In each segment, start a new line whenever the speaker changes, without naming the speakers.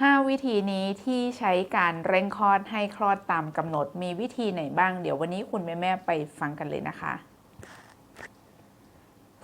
5 วิธีนี้ที่ใช้การเร่งคลอดให้คลอดตามกำหนดมีวิธีไหนบ้าง เดี๋ยววันนี้คุณแม่แม่ไปฟังกันเลยนะคะ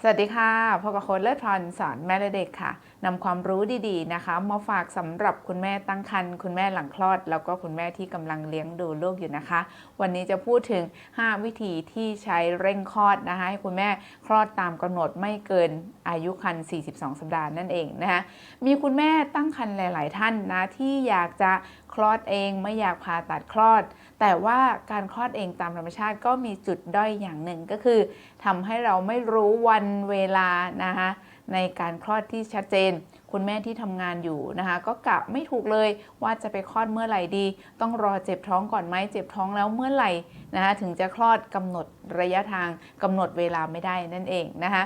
สวัสดีค่ะพบกับโค้ชเลิศพรสอนแม่และเด็กค่ะนำความรู้ดีๆนะคะ มาฝากสำหรับคุณแม่ตั้งครรภ์คุณแม่หลังคลอด แล้วก็คุณแม่ที่กำลังเลี้ยงดูลูกอยู่นะคะ วันนี้จะพูดถึง 5 วิธีที่ใช้เร่งคลอดนะคะให้คุณแม่คลอดตามกำหนดไม่เกินอายุครรภ์42 สัปดาห์นั่นเองนะคะมีคุณแม่ตั้งครรภ์หลาย ๆ ท่านนะที่อยากจะคลอดเองไม่อยากผ่าตัดคลอด แต่ว่าการคลอดเองตามธรรมชาติก็มีจุดด้อยอย่างหนึ่งก็คือทำให้เราไม่รู้วันเวลานะคะในการคลอดที่ชัดเจน คุณแม่ที่ทำงานอยู่นะคะ ก็กะไม่ถูกเลยว่าจะไปคลอดเมื่อไหร่ดี ต้องรอเจ็บท้องก่อนไหมเจ็บท้องแล้วเมื่อไหร่นะคะถึงจะคลอดกำหนดระยะทางกำหนดเวลาไม่ได้นั่นเองนะคะ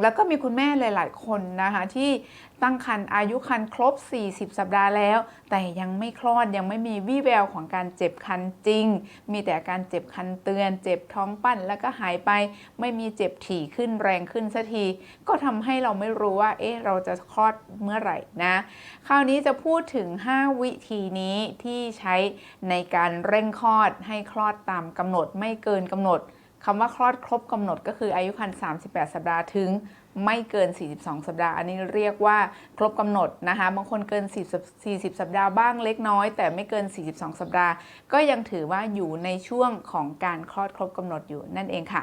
แล้วก็มีคุณแม่หลาย ๆ คนนะคะที่ตั้งครรภ์อายุครรภ์ครบ 40 สัปดาห์แล้ว แต่ยังไม่คลอดยังไม่มีวี่แววของการเจ็บคันจริง มีแต่การเจ็บคันเตือน เจ็บท้องปั้นแล้วก็หายไป ไม่มีเจ็บถี่ขึ้นแรงขึ้นสักที ก็ทำให้เราไม่รู้ว่า เอ๊ะเราจะคลอดเมื่อไหร่นะ คราวนี้จะพูดถึง 5 วิธีนี้ที่ใช้ในการเร่งคลอดให้คลอดตามกำหนดไม่เกินกำหนด คำว่าคลอดครบกำหนดก็คืออายุครรภ์38 สัปดาห์ถึง ไม่เกิน 42 สัปดาห์ อันนี้เรียกว่าครบกำหนดนะคะ บางคนเกิน 40 40 สัปดาห์บ้างเล็กน้อย แต่ไม่เกิน 42 สัปดาห์ ก็ยังถือว่าอยู่ในช่วงของการคลอดครบกำหนดอยู่นั่นเองค่ะ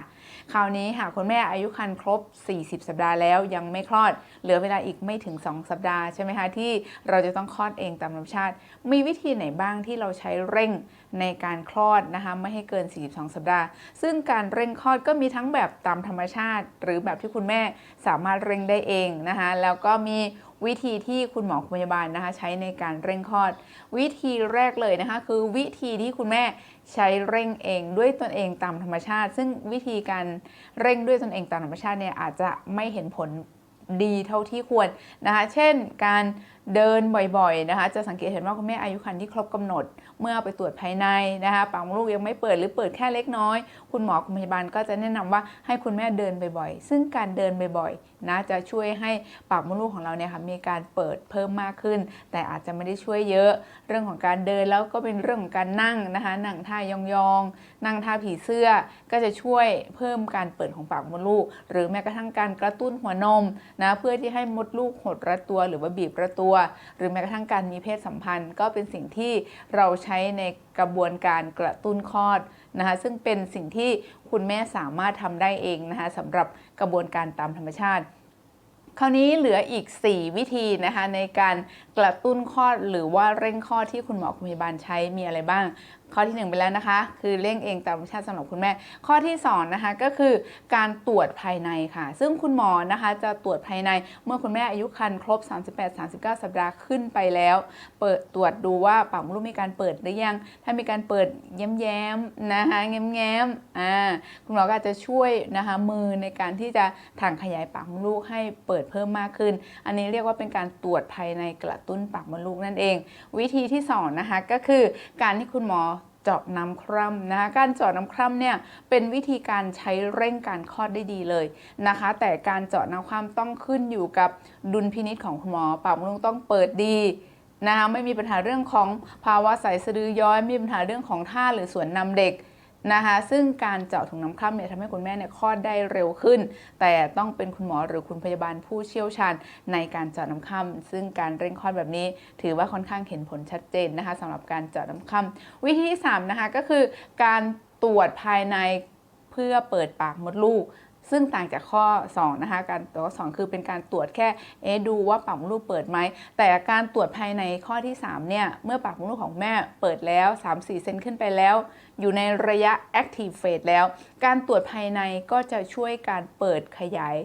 คราวนี้ค่ะคุณแม่อายุครรภ์ครบ 40 สัปดาห์แล้วยังไม่คลอด เหลือเวลาอีกไม่ถึง 2 สัปดาห์ใช่ไหมคะที่เราจะต้องคลอดเองตามธรรมชาติ มีวิธีไหนบ้างที่เราใช้เร่งในการคลอดนะคะไม่ให้เกิน 42 สัปดาห์ ซึ่งการเร่งคลอดก็มีทั้งแบบตามธรรมชาติ หรือแบบที่คุณแม่สามารถเร่งได้เองนะคะแล้วก็มีวิธีที่คุณหมอคุณพยาบาลนะคะใช้ในการเร่งคลอด วิธีแรกเลยนะคะคือวิธีที่คุณแม่ใช้เร่งเองด้วยตนเองตามธรรมชาติ ซึ่งวิธีการเร่งด้วยตนเองตามธรรมชาติเนี่ยอาจจะไม่เห็นผลดีเท่าที่ควรนะคะเช่นการ เดินบ่อยๆนะคะ จะสังเกตเห็นว่าคุณแม่อายุครรภ์ที่ครบกำหนด เมื่อไปตรวจภายในนะคะปากมดลูกยังไม่เปิดหรือเปิดแค่เล็กน้อย คุณหมอคุณพยาบาลก็จะแนะนำว่าให้คุณแม่เดินบ่อยๆ ซึ่งการเดินบ่อยๆนะจะช่วยให้ปากมดลูกของเราเนี่ยค่ะมีการเปิดเพิ่มมากขึ้น แต่อาจจะไม่ได้ช่วยเยอะ เรื่องของการเดินแล้วก็เป็นเรื่องของการนั่งนะคะนั่งท่ายองๆ นั่งท่าผีเสื้อก็จะช่วยเพิ่มการเปิดของปากมดลูก หรือแม้กระทั่งการกระตุ้นหัวนมนะเพื่อที่ให้มดลูกหดระตัวหรือว่าบีบระตัวหรือแม้กระทั่งการมีเพศสัมพันธ์ ก็เป็นสิ่งที่เราใช้ในกระบวนการกระตุ้นคลอดนะคะซึ่งเป็นสิ่งที่คุณแม่สามารถทำได้เองนะคะสำหรับกระบวนการตามธรรมชาติคราวนี้เหลืออีก 4 วิธีนะคะในการกระตุ้นคลอดหรือว่าเร่งคลอดที่คุณหมอคุณพยาบาลใช้มีอะไรบ้างข้อที่ 1 ไปแล้วนะคะ คือเร่งเองตามธรรมชาติสำหรับคุณแม่ ข้อที่2นะคะก็คือการตรวจภายในค่ะ ซึ่งคุณหมอนะคะจะตรวจภายในเมื่อคุณแม่อายุครรภ์ครบ 38-39 สัปดาห์ขึ้นไปแล้ว เปิดตรวจดูว่าปากมดลูกมีการเปิดหรือยัง ถ้ามีการเปิดแย้มๆนะคะแง้มๆอ่าคุณหมอก็จจะช่วยนะคะมือในการที่จะถังขยายปากมดลูกให้เปิดเพิ่มมากขึ้น อันนี้เรียกว่าเป็นการตรวจภายในกระตุ้นปากมดลูกนั่นเอง วิธีที่สองนะคะก็คือการที่คุณหมอ เจาะน้ำคร่ำนะคะการเจาะน้ำคร่ำเนี่ยเป็นวิธีการใช้เร่งการคลอดได้ดีเลยนะคะ แต่การเจาะน้ำคร่ำต้องขึ้นอยู่กับดุลพินิษของคุณหมอปากมดลูกต้องเปิดดีนะคะไม่มีปัญหาเรื่องของภาวะสายสะดือย้อยม่มีปัญหาเรื่องของท่าหรือส่วนนำเด็ก นะคะซึ่งการเจาะถุงน้ำคร่ำเนี่ยทำให้คุณแม่เนี่ยคลอดได้เร็วขึ้น แต่ต้องเป็นคุณหมอหรือคุณพยาบาลผู้เชี่ยวชาญในการเจาะน้ำคร่ำซึ่งการเร่งคลอดแบบนี้ ถือว่าค่อนข้างเห็นผลชัดเจนนะคะสำหรับการเจาะน้ำคร่ำวิธีที่3นะคะก็คือการตรวจภายในเพื่อเปิดปากมดลูก ซึ่งต่างจากข้อ 2 นะคะ การตัวสองคือเป็นการตรวจแค่เอ๊ดูว่าปากมดลูกเปิดไหม แต่การตรวจภายในข้อที่ 3 เนี่ย เมื่อปากมดลูกของแม่เปิดแล้ว 3-4 เซนขึ้นไปแล้ว อยู่ในระยะ active phase แล้ว การตรวจภายในก็จะช่วยการเปิดขยาย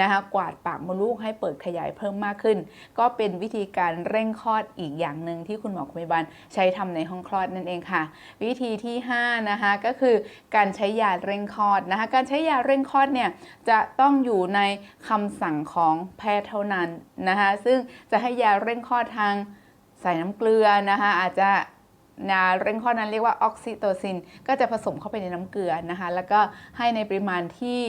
นะคะกวาดปากมดลูกให้เปิดขยายเพิ่มมากขึ้น ก็เป็นวิธีการเร่งคลอดอีกอย่างหนึ่งที่คุณหมอคุณพยาบาลใช้ทำในห้องคลอดนั่นเองค่ะ วิธีที่5นะคะก็คือการใช้ยาเร่งคลอดนะคะการใช้ยาเร่งคลอดเนี่ยจะต้องอยู่ในคำสั่งของแพทย์เท่านั้นนะคะซึ่งจะให้ยาเร่งคลอดทางใส่น้ำเกลือนะคะอาจจะ นะเร่งคลอนั้นเรียกว่าออกซิโตซิน ก็จะผสมเข้าไปในน้ำเกลือนะคะ แล้วก็ให้ในปริมาณที่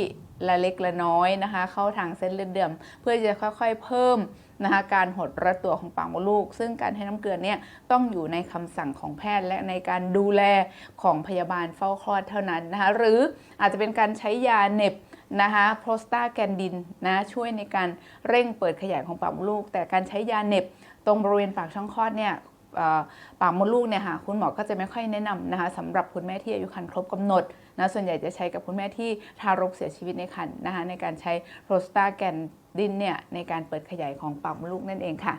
ละเล็กละน้อยนะคะ เข้าทางเส้นเลือดเดือมเพื่อจะค่อยๆ เพิ่มนะคะการหดรัดตัวของปากมดลูก ซึ่งการให้น้ำเกลือเนี่ยต้องอยู่ในคำสั่งของแพทย์และในการดูแลของพยาบาลเฝ้าคลอดเท่านั้นนะคะ หรืออาจจะเป็นการใช้ยาเน็บนะคะโปรสตาแกนดินนะช่วยในการเร่งเปิดขยายของปากมดลูก แต่การใช้ยาเน็บตรงบริเวณปากช่องคลอดเนี่ย ปากมดลูกเนี่ยค่ะคุณหมอก็จะไม่ค่อยแนะนำนะคะสำหรับคุณแม่ที่อายุครรภ์ครบกำหนดนะส่วนใหญ่จะใช้กับคุณแม่ที่ทารกเสียชีวิตในครรภ์นะคะในการใช้โปรสตาแกนดินเนี่ยในการเปิดขยายของปากมดลูกนั่นเองค่ะ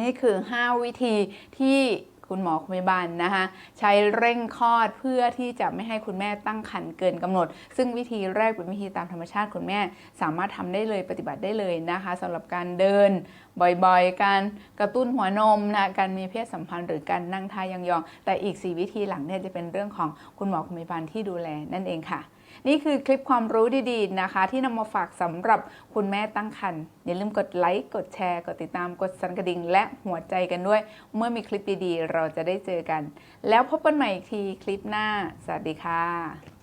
นี่คือ 5 วิธีที่ คุณหมอคุณพยาบาลนะคะใช้เร่งคลอดเพื่อที่จะไม่ให้คุณแม่ตั้งครรภ์เกินกำหนด ซึ่งวิธีแรกเป็นวิธีตามธรรมชาติคุณแม่ สามารถทำได้เลยปฏิบัติได้เลยนะคะสำหรับการเดินบ่อยๆ การกระตุ้นหัวนมนะการมีเพศสัมพันธ์หรือการนั่งท่ายองๆแต่อีก 4 วิธีหลังเนี่ยจะเป็นเรื่องของคุณหมอคุณพยาบาลที่ดูแลนั่นเองค่ะ นี่คือคลิปความรู้ดีๆนะคะ ที่นำมาฝากสำหรับคุณแม่ตั้งครรภ์อย่าลืมกดไลค์กดแชร์กดติดตามกดสั่นกระดิ่ง และหัวใจกันด้วย เมื่อมีคลิปดีๆ เราจะได้เจอกัน แล้วพบกันใหม่อีกทีคลิปหน้า สวัสดีค่ะ